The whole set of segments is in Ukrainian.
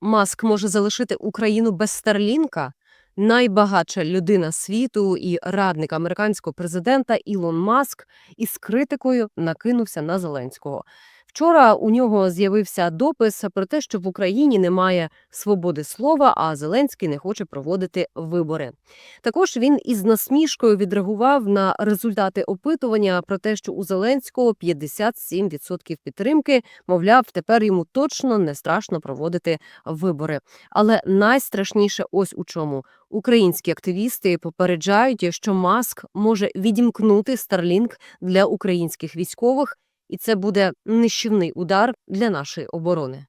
Маск може залишити Україну без Старлінка? Найбагатша людина світу і радник американського президента Ілон Маск із критикою накинувся на Зеленського. Вчора у нього з'явився допис про те, що в Україні немає свободи слова, а Зеленський не хоче проводити вибори. Також він із насмішкою відреагував на результати опитування про те, що у Зеленського 57% підтримки. Мовляв, тепер йому точно не страшно проводити вибори. Але найстрашніше ось у чому українські активісти попереджають, що Маск може відімкнути Starlink для українських військових, і це буде нищівний удар для нашої оборони.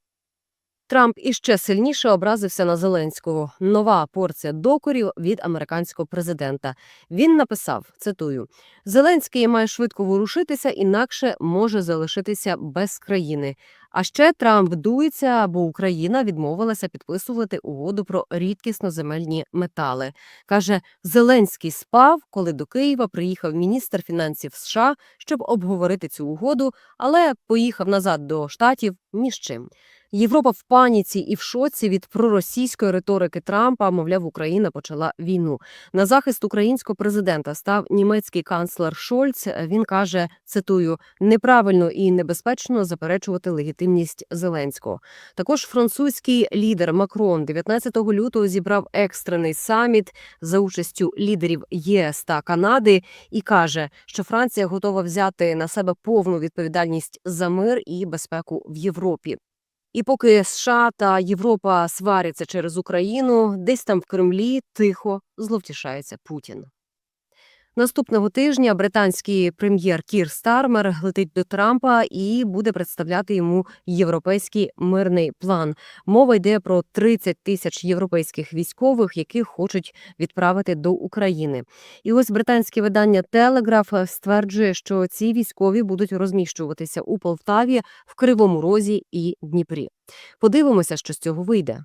Трамп іще сильніше образився на Зеленського. Нова порція докорів від американського президента. Він написав: цитую: Зеленський має швидко ворушитися, інакше може залишитися без країни. А ще Трамп дується, бо Україна відмовилася підписувати угоду про рідкісноземельні метали. Каже, Зеленський спав, коли до Києва приїхав міністр фінансів США, щоб обговорити цю угоду, але поїхав назад до штатів ні з чим. Європа в паніці і в шоці від проросійської риторики Трампа. Мовляв, Україна почала війну. На захист українського президента став німецький канцлер Шольц. Він каже: цитую: неправильно і небезпечно заперечувати легітимність Зеленського. Також французький лідер Макрон 19 лютого зібрав екстрений саміт за участю лідерів ЄС та Канади і каже, що Франція готова взяти на себе повну відповідальність за мир і безпеку в Європі. І поки США та Європа сваряться через Україну, десь там в Кремлі тихо зловтішається Путін. Наступного тижня британський прем'єр Кір Стармер летить до Трампа і буде представляти йому європейський мирний план. Мова йде про 30 тисяч європейських військових, яких хочуть відправити до України. І ось британське видання Телеграф стверджує, що ці військові будуть розміщуватися у Полтаві, в Кривому Розі і Дніпрі. Подивимося, що з цього вийде.